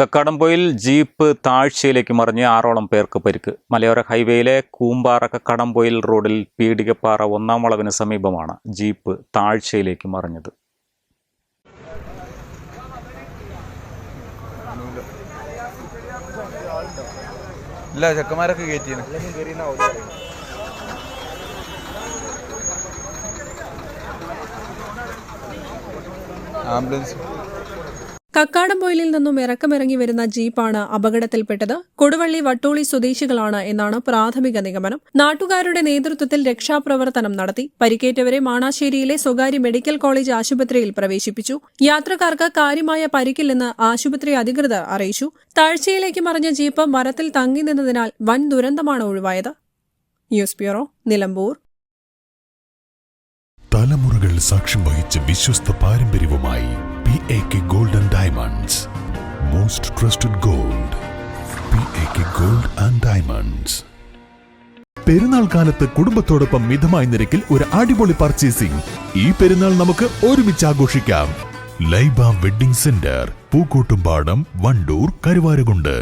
Kakkadampoyil jeep താഴ്ചയിലേക്ക് മറിഞ്ഞ് ആറോളം പേർക്ക് പരിക്ക്. മലയോര ഹൈവേയിലെ കൂമ്പാറ കക്കാടംപൊയിൽ റോഡിൽ പീടികപ്പാറ ഒന്നാം വളവിന് സമീപമാണ് ജീപ്പ് താഴ്ചയിലേക്ക് മറിഞ്ഞത്. ഇല്ല ചെക്കന്മാരൊക്കെ കയറ്റിയാണ് ആംബുലൻസ് കക്കാടംപൊയിലിൽ നിന്നും ഇറക്കമിറങ്ങി വരുന്ന ജീപ്പാണ് അപകടത്തിൽപ്പെട്ടത്. കൊടുവള്ളി വട്ടോളി സ്വദേശികളാണ് എന്നാണ് പ്രാഥമിക നിഗമനം. നാട്ടുകാരുടെ നേതൃത്വത്തിൽ രക്ഷാപ്രവർത്തനം നടത്തി. പരിക്കേറ്റവരെ മാണാശ്ശേരിയിലെ സ്വകാര്യ മെഡിക്കൽ കോളേജ് ആശുപത്രിയിൽ പ്രവേശിപ്പിച്ചു. യാത്രക്കാർക്ക് കാര്യമായ പരിക്കില്ലെന്ന് ആശുപത്രി അധികൃതർ അറിയിച്ചു. താഴ്ചയിലേക്ക് മറിഞ്ഞ ജീപ്പ് മരത്തിൽ തങ്ങി നിന്നതിനാൽ വൻ ദുരന്തമാണ് ഒഴിവായത്. News bureau Nilambur. തലമുറകൾ സാക്ഷ്യം വഹിച്ച വിശ്വസ്ത പാരമ്പര്യവുമായി P A K golden diamonds most trusted gold P A K gold and diamonds Perunnal കാലത്ത് കുടുംബത്തോടൊപ്പം മിതമായ നിരക്കിൽ ഒരു അടിപൊളി പർച്ചേസിംഗ് ഈ പെരുന്നാൾ നമുക്ക് ഒരുമിച്ച് ആഘോഷിക്കാം. Laiba wedding centre Pookkottumpadam Wandoor Karuvarakundu.